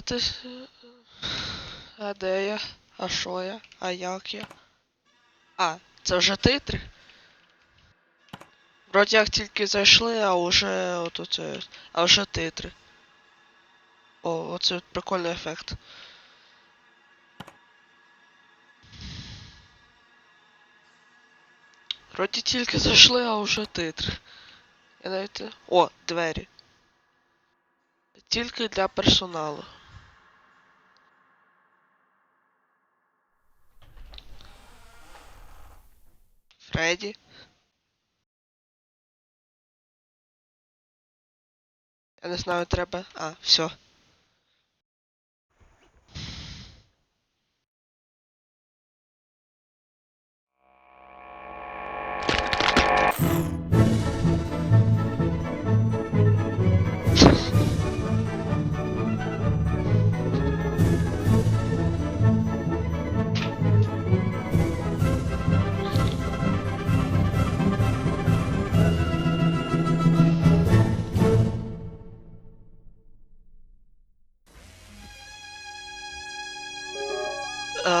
А ти ж. А де я? А що я? А як я? А, це вже титри? Вроді як тільки зайшли, а вже от оце. А вже титри. О, оце прикольний ефект. Вроді тільки зайшли, а вже титри. Я навіть. О, двері. Тільки для персоналу. Фредді. Я не знаю, треба. А, все.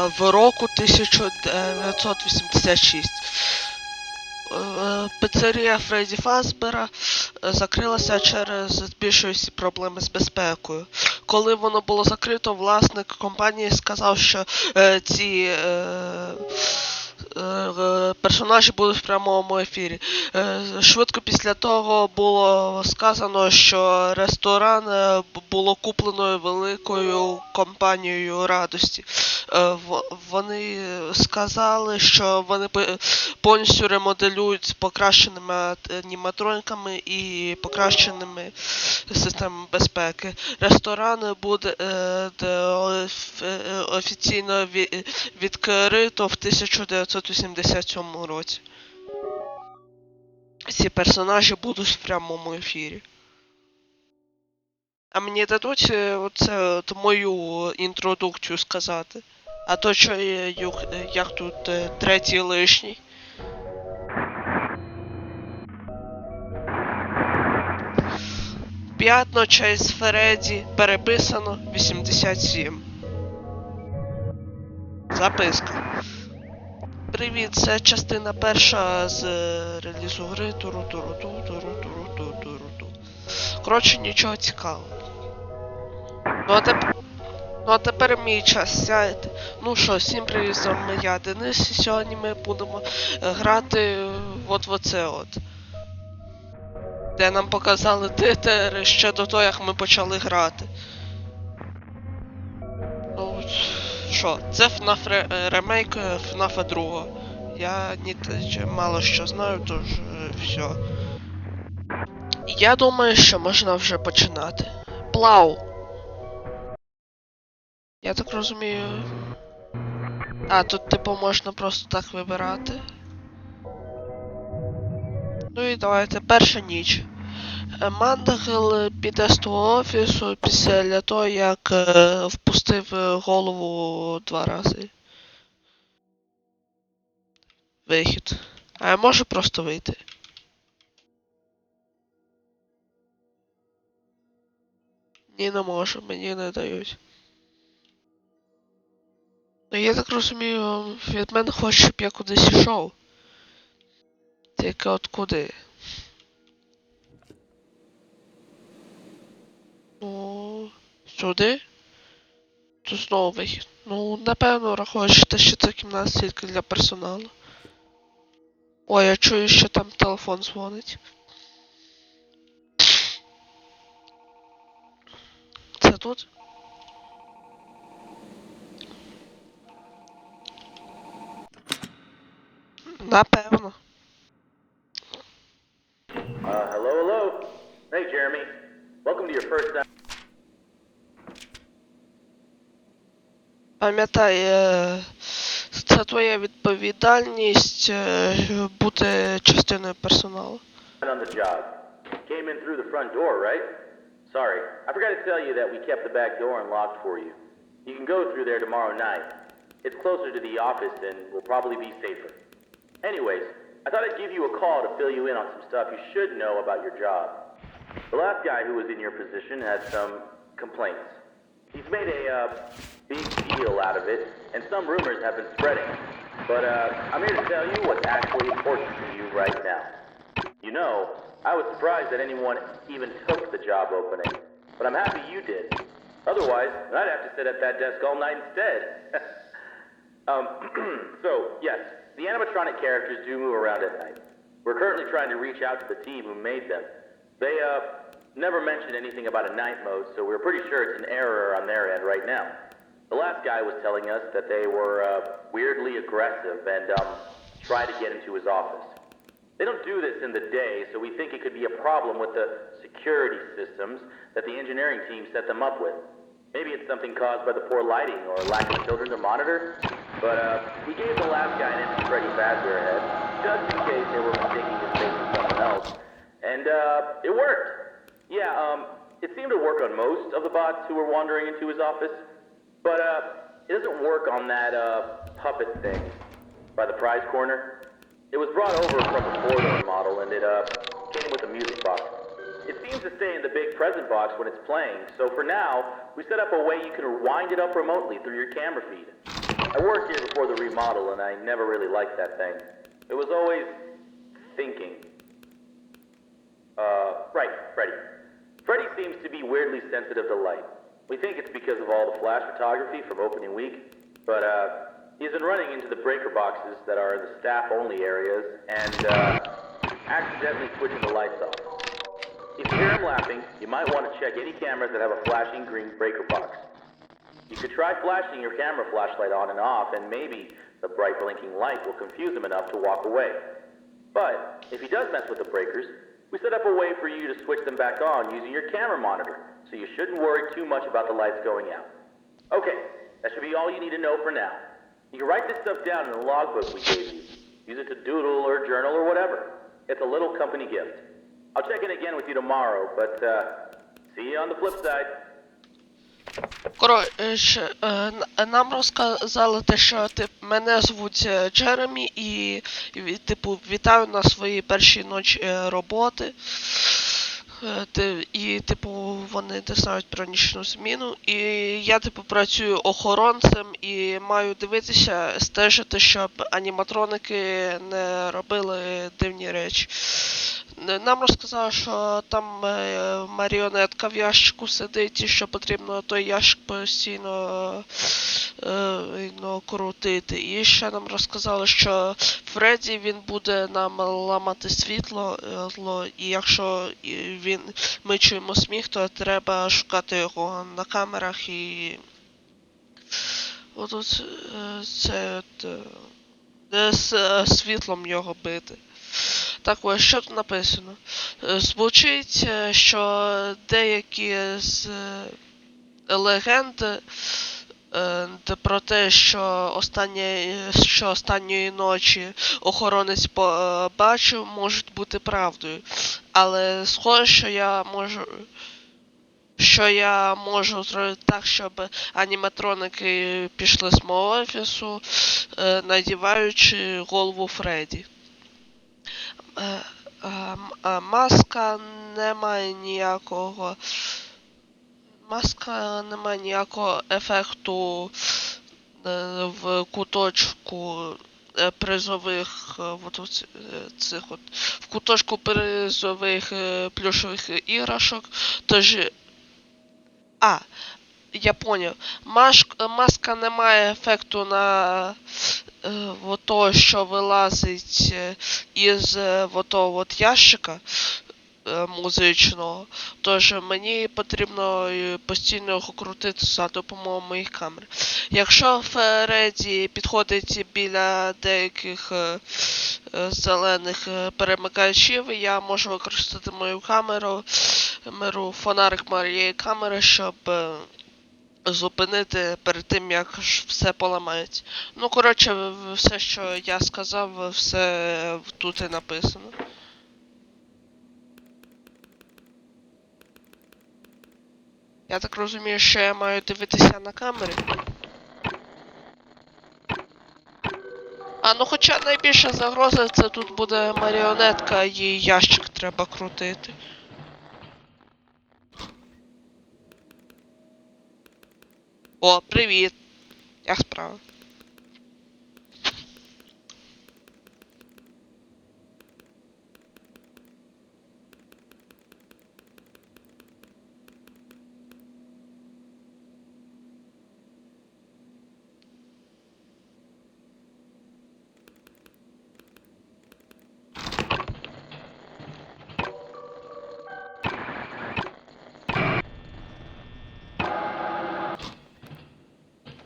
В року 1986. Е, Піцерія Фредді Фазбера е, закрилася через збільшуючі проблеми з безпекою. Коли воно було закрито, власник компанії сказав, що е, ці персонажі будуть в прямому ефірі. Е, швидко після того було сказано, що ресторан е, було куплено великою компанією радості. Е, Вони сказали, що вони повністю ремоделюють з покращеними ат- аніматроніками і покращеними системами безпеки. Ресторан буде е, де- оф- е, офіційно відкрито в 1987 році. Ці персонажі будуть в прямому ефірі. А мені дадуть е, оце мою інтродукцію сказати. А то що як тут е, третій лишній. П'ятно через Фредді переписано 87. Записка. Привіт, це частина перша з е, релізу гри туру туру ту туру туру ту туру ту. Коротше, нічого цікавого. Ну а тепер. Ну а тепер мій час сяйте. Ну що, всім привіт, з вами я Денис, і сьогодні ми будемо е, грати от в оце от. Де нам показали титри ще до того, як ми почали грати. Ну, що, це FNAF е, ремейк е, FNAF 2. Я ні мало що знаю, тож е, все. Я думаю, що можна вже починати. Плау! Я так розумію. А, тут типу можна просто так вибирати. Ну і давайте, перша ніч. Е, Мандагел піде з того офісу після того, як е, впустив е, голову два рази. Вихід. А я можу просто вийти. Ні, не можу, мені не дають. Ну я так розумію, від мене хоче, щоб я кудись йшов. Тільки от куди? Ну, сюди? Тут знову вихід. Ну, напевно, рахуєте, що це кімната тільки для персоналу. Ой, я чую, що там телефон дзвонить. Це тут? Напевно. Uh, hello, hello. Hey, Jeremy. Welcome to your first time. Пам'ятай, е, це твоя відповідальність е, бути частиною персоналу. on the job. Came in through the front door, right? Sorry, I forgot to tell you that we kept the back door unlocked for you. You can go through there tomorrow night. It's closer to the office and will probably be safer. Anyways, I thought I'd give you a call to fill you in on some stuff you should know about your job. The last guy who was in your position had some complaints. He's made a uh, big deal out of it, and some rumors have been spreading. But uh, I'm here to tell you what's actually important to you right now. You know, I was surprised that anyone even took the job opening, but I'm happy you did. Otherwise, I'd have to sit at that desk all night instead. um, so, yes, the animatronic characters do move around at night. We're currently trying to reach out to the team who made them. They, uh, never mentioned anything about a night mode, so we're pretty sure it's an error on their end right now. The last guy was telling us that they were, uh, weirdly aggressive and, um, tried to get into his office. They don't do this in the day, so we think it could be a problem with the security systems that the engineering team set them up with. Maybe it's something caused by the poor lighting or lack of children to monitor. But uh, we gave the last guy an empty Freddy Fazbear head, just in case they were mistaking his face for someone else. And uh, it worked. Yeah, um, it seemed to work on most of the bots who were wandering into his office. But uh, it doesn't work on that uh, puppet thing by the prize corner. It was brought over from the four-door model, and it uh, came with a music box. It seems to stay in the big present box when it's playing, so for now, we set up a way you can wind it up remotely through your camera feed. I worked here before the remodel, and I never really liked that thing. It was always thinking. Uh, right, Freddy. Freddy seems to be weirdly sensitive to light. We think it's because of all the flash photography from opening week, but uh, he's been running into the breaker boxes that are the staff-only areas and uh, accidentally switching the lights off. If you hear him laughing, you might want to check any cameras that have a flashing green breaker box. You could try flashing your camera flashlight on and off, and maybe the bright blinking light will confuse him enough to walk away. But if he does mess with the breakers, we set up a way for you to switch them back on using your camera monitor, so you shouldn't worry too much about the lights going out. Okay, that should be all you need to know for now. You can write this stuff down in the logbook we gave you. Use it to doodle or journal or whatever. It's a little company gift. I'll check in again with you tomorrow, but uh, see you on the flip side. Коротше, е, нам розказали те, що тип, мене звуть е, Джеремі, і, типу, вітаю на своїй першій ночі е, роботи. Е, І, типу, вони не знають про нічну зміну. І я, типу, працюю охоронцем і маю дивитися, стежити, щоб аніматроники не робили дивні речі. Е, Нам розказали, що там е, маріонетка в ящику сидить і що потрібно той ящик постійно е, ну, крутити. І ще нам розказали, що Фредді він буде нам ламати світло, і якщо він, ми чуємо сміх, то треба шукати його на камерах і. Отут це з світлом його бити. Так ось, що тут написано? Е, Звучить, е, що деякі з е, легенд про те, що, останнє, що останньої ночі охоронець побачив, можуть бути правдою. Але схоже, що я можу. Що я можу зробити так, щоб аніматроники пішли з мого офісу, надіваючи голову Фредді. Е, е, е, Маска не має ніякого. Маска не має ніякого ефекту в куточку призових от цих от в куточку призових плюшових іграшок. Тож. А, я поняв. Маска не має ефекту на е, от того, що вилазить е, із е, от ящика музичного. Тож мені потрібно постійно його крутити за допомогою моїх камер. Якщо Фредді підходить біля деяких зелених перемикачів, я можу використати мою камеру, камеру фонарик моєї камери, щоб зупинити перед тим, як все поламається. Ну, коротше, все, що я сказав, все тут і написано. Я так розумію, що я маю дивитися на камери. А ну хоча найбільша загроза це тут буде маріонетка, їй ящик треба крутити. О, привіт. Як справа?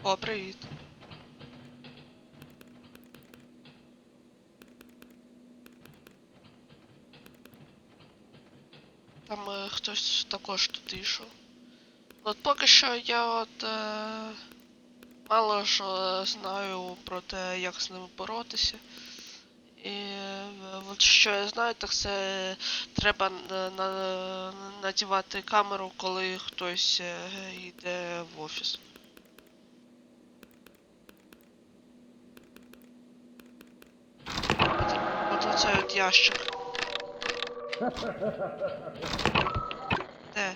О, привіт. Там е, хтось також тут йшов. От поки що я от е, мало що знаю про те, як з ними боротися. І е, от що я знаю, так це треба на, на, надівати камеру, коли хтось е, йде в офіс. От оцей от ящик. Де?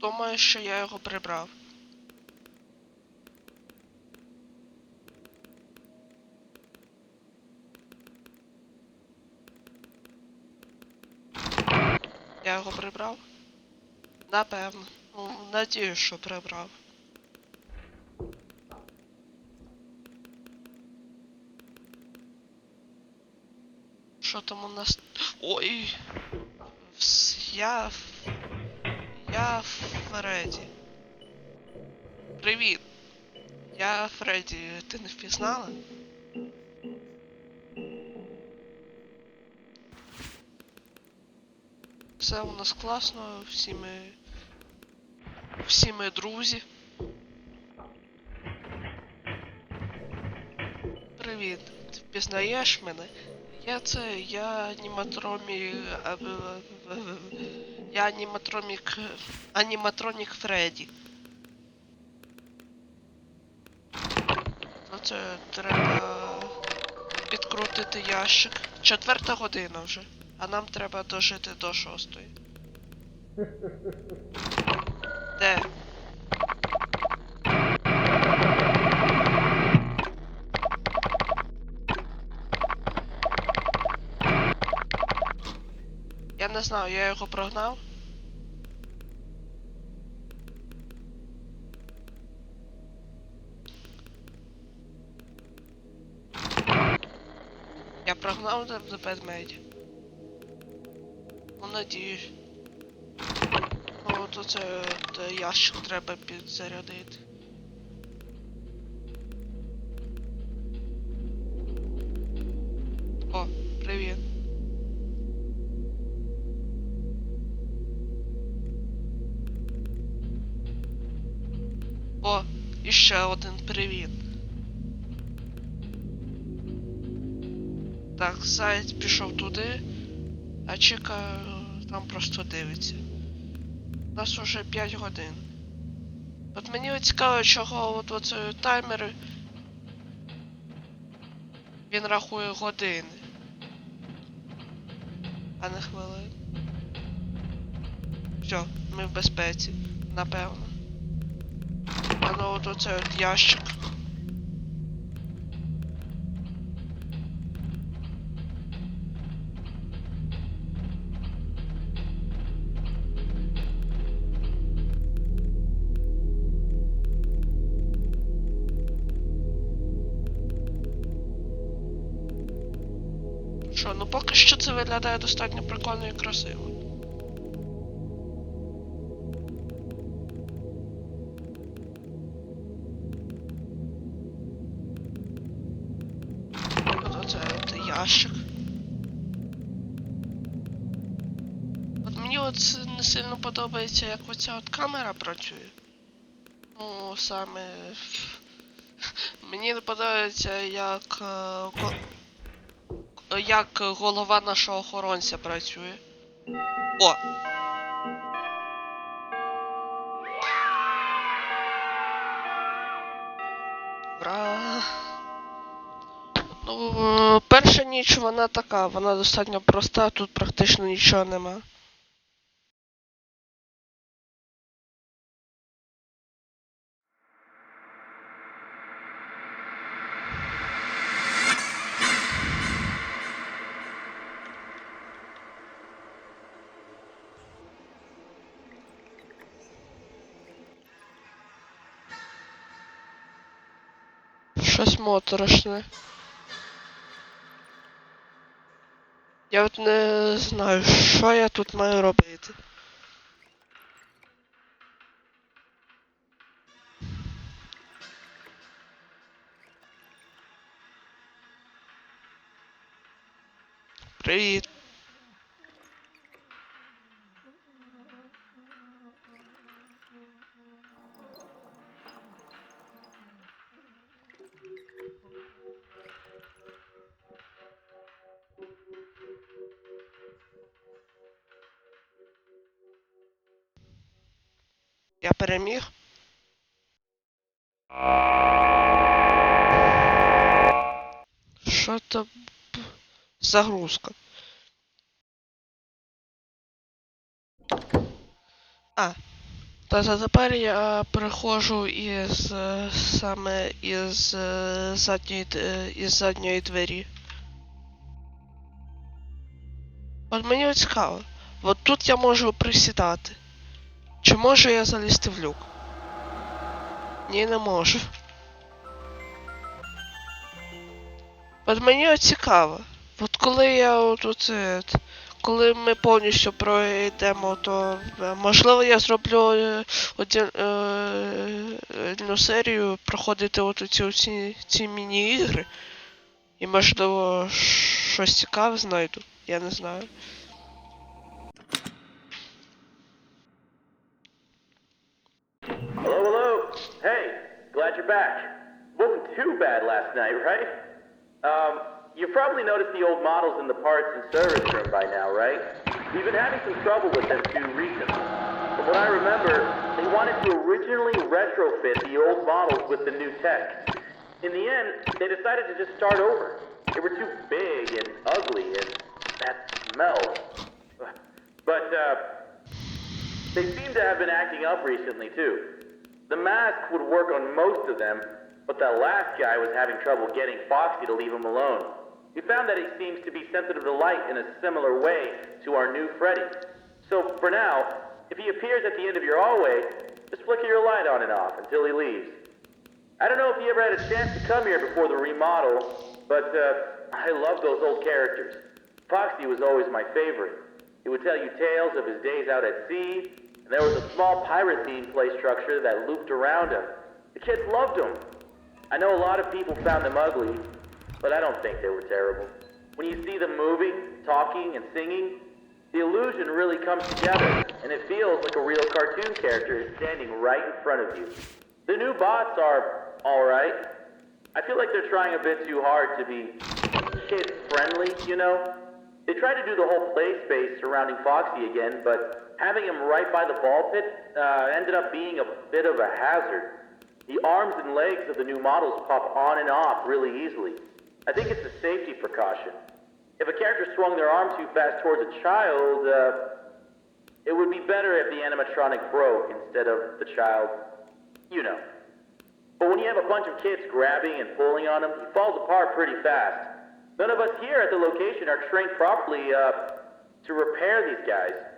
Думаю, що я його прибрав. Я його прибрав? Напевно. Ну, надію, що прибрав. У нас? Ой. Я. Я Фредді. Привіт. Я Фредді. Ти не впізнала? Все у нас класно, всі ми. Всі ми друзі. Привіт. Ти впізнаєш мене? Я це, я аніматромі... а, в- в- в- Я аніматромік... Аніматронік Фредді. Ну це треба підкрутити ящик. Четверта година вже. А нам треба дожити до шостої. Де? Не знаю, я його прогнав. Я прогнав до ведмедя. Ну, надіюсь. Ну, то це ящик треба підзарядити. О, і ще один привіт. Так, заяць пішов туди, а Чика е, там просто дивиться. У нас уже 5 годин. От мені цікаво, чого от оцей таймер. Він рахує години. А не хвилин. Все, ми в безпеці, напевно. А ну от оцей от ящик. Що, ну поки що це виглядає достатньо прикольно і красиво. Ящик. От мені от не сильно подобається, як оця от камера працює. Ну, саме. Мені не подобається, як. е, як голова нашого охоронця працює. О! Ура! Ну, е, Перша ніч вона така, вона достатньо проста, тут практично нічого нема. Щось моторошне. Я от не знаю, що я тут маю робити. Я переміг. Що б- загрузка? А. Та тепер я переходжу із е, саме із е, задньої е, із задньої двері. От мені цікаво. От тут я можу присідати. Чи можу я залізти в люк? Ні, не можу. От мені цікаво. От коли я от оце, коли ми повністю пройдемо, то е, можливо я зроблю е, один, е, одну серію проходити от ці, ці, ці міні-ігри. І можливо щось цікаве знайду. Я не знаю. Back. Wasn't too bad last night, right? Um, you've probably noticed the old models in the parts and service room by now, right? We've been having some trouble with them too recently. From what I remember, they wanted to originally retrofit the old models with the new tech. In the end, they decided to just start over. They were too big and ugly and that smell. But, uh, they seem to have been acting up recently, too. The mask would work on most of them, but that last guy was having trouble getting Foxy to leave him alone. We found that he seems to be sensitive to light in a similar way to our new Freddy. So, for now, if he appears at the end of your hallway, just flicker your light on and off until he leaves. I don't know if you ever had a chance to come here before the remodel, but uh, I love those old characters. Foxy was always my favorite. He would tell you tales of his days out at sea, and there was a small pirate themed play structure that looped around him. The kids loved him. I know a lot of people found them ugly, but I don't think they were terrible. When you see them moving, talking, and singing, the illusion really comes together, and it feels like a real cartoon character is standing right in front of you. The new bots are alright. I feel like they're trying a bit too hard to be kid friendly, you know? They tried to do the whole play space surrounding Foxy again, but having him right by the ball pit uh, ended up being a bit of a hazard. The arms and legs of the new models pop on and off really easily. I think it's a safety precaution. If a character swung their arm too fast towards a child, uh, it would be better if the animatronic broke instead of the child, you know. But when you have a bunch of kids grabbing and pulling on him, he falls apart pretty fast. None of us here at the location are trained properly uh, to repair these guys.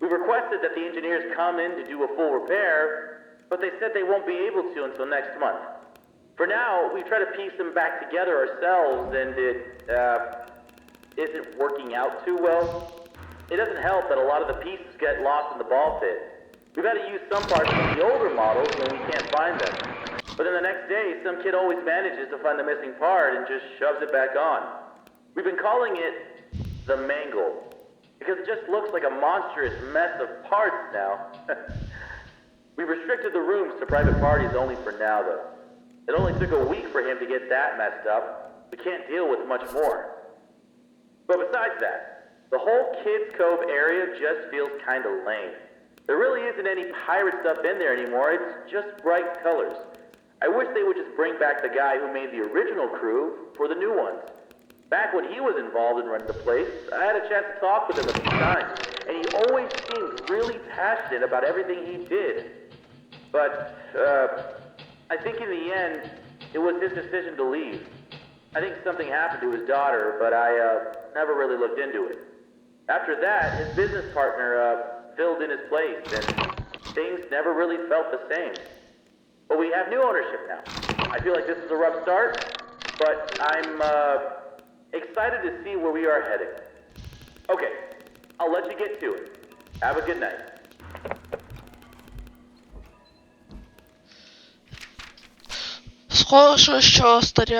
We requested that the engineers come in to do a full repair, but they said they won't be able to until next month. For now, we try to piece them back together ourselves, and it uh, isn't working out too well. It doesn't help that a lot of the pieces get lost in the ball pit. We've had to use some parts from the older models when we can't find them. But then the next day, some kid always manages to find the missing part and just shoves it back on. We've been calling it the Mangle because it just looks like a monstrous mess of parts now. we restricted the rooms to private parties only for now, though. It only took a week for him to get that messed up. We can't deal with much more. But besides that, the whole Kids Cove area just feels kind of lame. There really isn't any pirate stuff in there anymore, it's just bright colors. I wish they would just bring back the guy who made the original crew for the new ones. Back when he was involved in running the place, I had a chance to talk with him a few times, and he always seemed really passionate about everything he did. But, uh, I think in the end, it was his decision to leave. I think something happened to his daughter, but I, uh, never really looked into it. After that, his business partner, uh, filled in his place, and things never really felt the same. But we have new ownership now. I feel like this is a rough start, but I'm, uh, excited to see where we are heading. Okay, I'll let you get to it. Have a good night. Схоже, що старі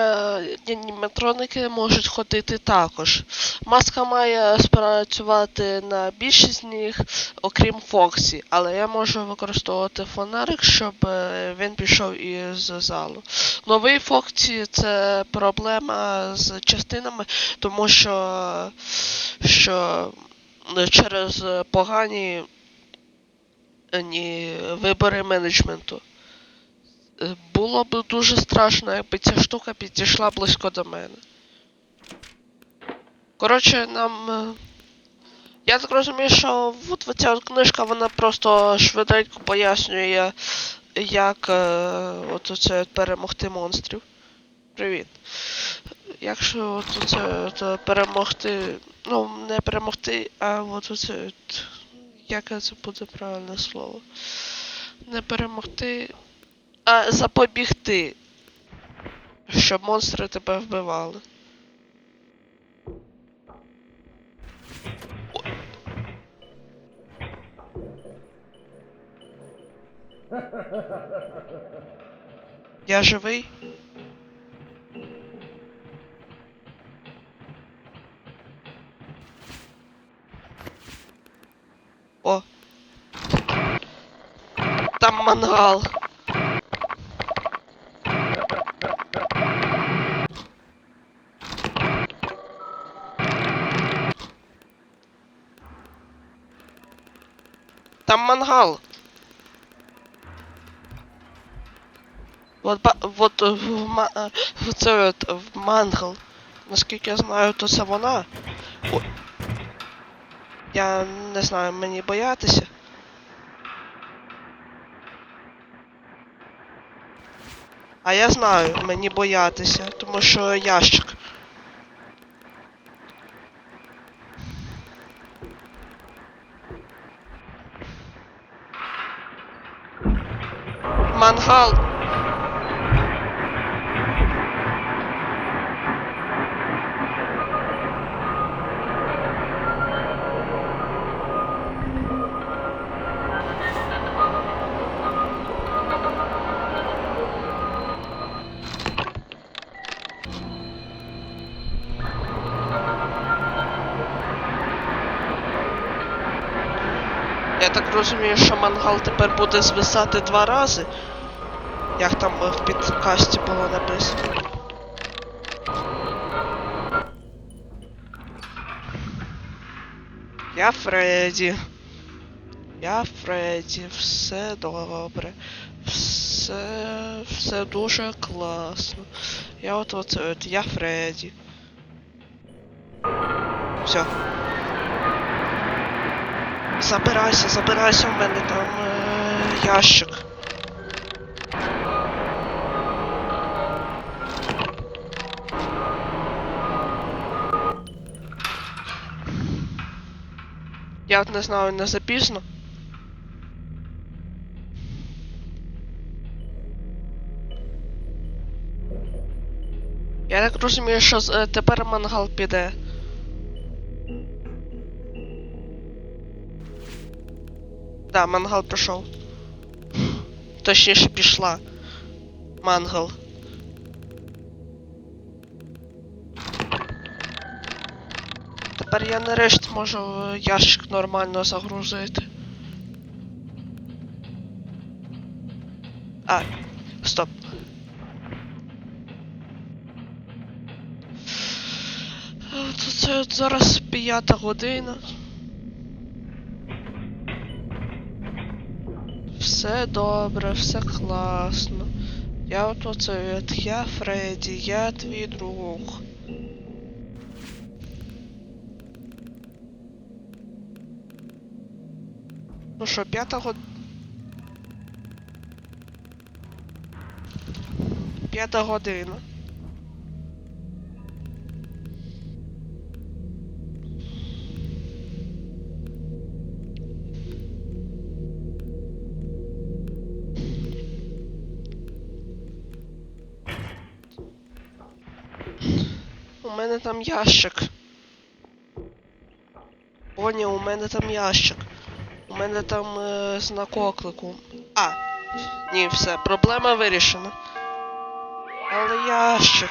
аніматроники можуть ходити також. Маска має спрацювати на більшість з них, окрім Фоксі, але я можу використовувати фонарик, щоб е, він пішов із залу. Новий Фоксі це проблема з частинами, тому що, що через погані ні, вибори менеджменту. Е, Було б дуже страшно, якби ця штука підійшла близько до мене. Коротше, нам. е, Я так розумію, що от ця книжка вона просто швиденько пояснює, як е, от оце перемогти монстрів. Привіт. Якщо от оце от е, перемогти. Ну, не перемогти, а от оце от. Яке це буде правильне слово? Не перемогти а, запобігти, щоб монстри тебе вбивали. Я живий? О. Там мангал. Там мангал. Вот, вот е, в, ма- е, це в мангал. Наскільки я знаю, то це вона. О. Я не знаю, мені боятися. А я знаю, мені боятися, тому що ящик. Мангал. Розумію, що мангал тепер буде звисати два рази. Як там в підкасті було написано. Я Фредді. Я Фредді. Все добре. Все. Все дуже класно. Я от от. Я Фредді. Все. Забирайся, забирайся, в мене там е, ящик. Я не знаю, не запізно. Я так розумію, що е, тепер мангал піде. Да, мангал пройшов. Точніше пішла. Мангал. Тепер я нарешті можу ящик нормально загрузити. А, стоп. Це зараз п'ята година. все добре, все класно. Я ото цвет, я Фредді, я твій друг. Ну що, п'ята год... П'ята година. У мене там ящик. Поня, у мене там ящик. У мене там е, знак оклику. А, ні, все, проблема вирішена. Але ящик.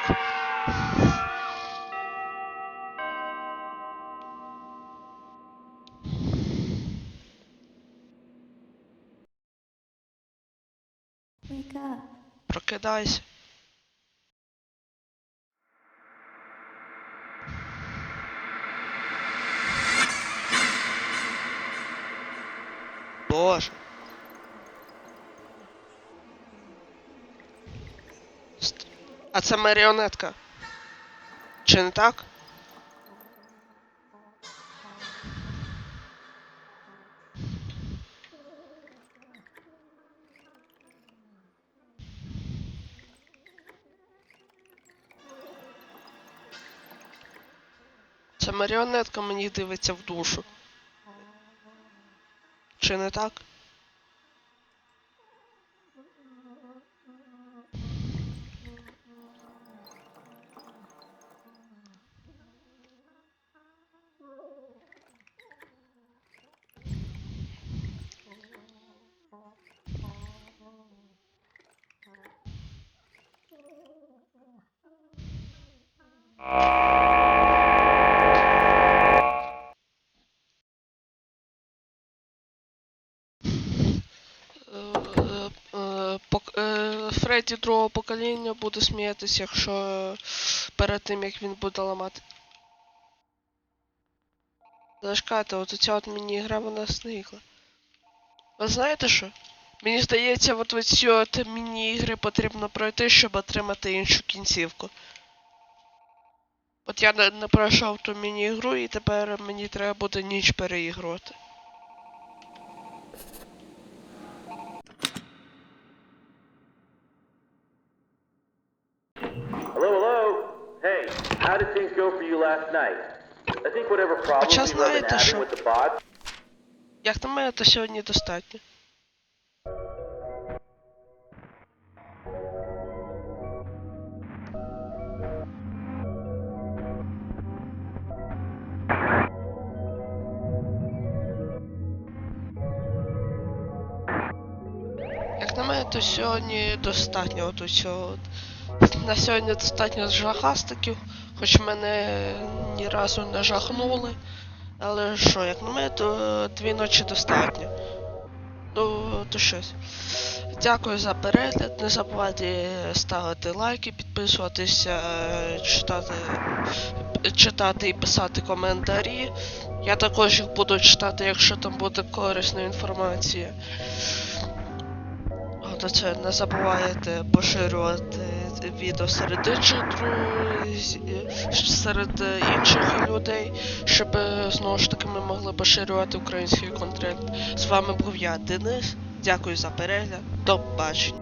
Прокидайся. А це маріонетка. Чи не так? Це маріонетка мені дивиться в душу. Чи не так? Фредді другого покоління буде сміятися, якщо е, перед тим як він буде ламати. Зачекайте, от ця от міні-гра вона зникла. Ви знаєте що? Мені здається, от ці от міні-ігри потрібно пройти, щоб отримати іншу кінцівку. От я не пройшов ту міні-ігру і тепер мені треба буде ніч переігрувати. Hello, hello. Hey, how did things go for you last night? I think whatever problems Хоча you've been having що? with the bots, Як на мене, то сьогодні достатньо. Як на мене, то сьогодні достатньо от усього. На сьогодні достатньо жахастиків, хоч мене ні разу не жахнули. Але що, як на мене, то дві ночі достатньо. Ну, то щось. Дякую за перегляд. Не забувайте ставити лайки, підписуватися, читати, читати і писати коментарі. Я також їх буду читати, якщо там буде корисна інформація. От це не забувайте поширювати відео серед інших друзів, серед е, інших людей, щоб е, знову ж таки ми могли поширювати український контент. З вами був я, Денис. Дякую за перегляд. До побачення.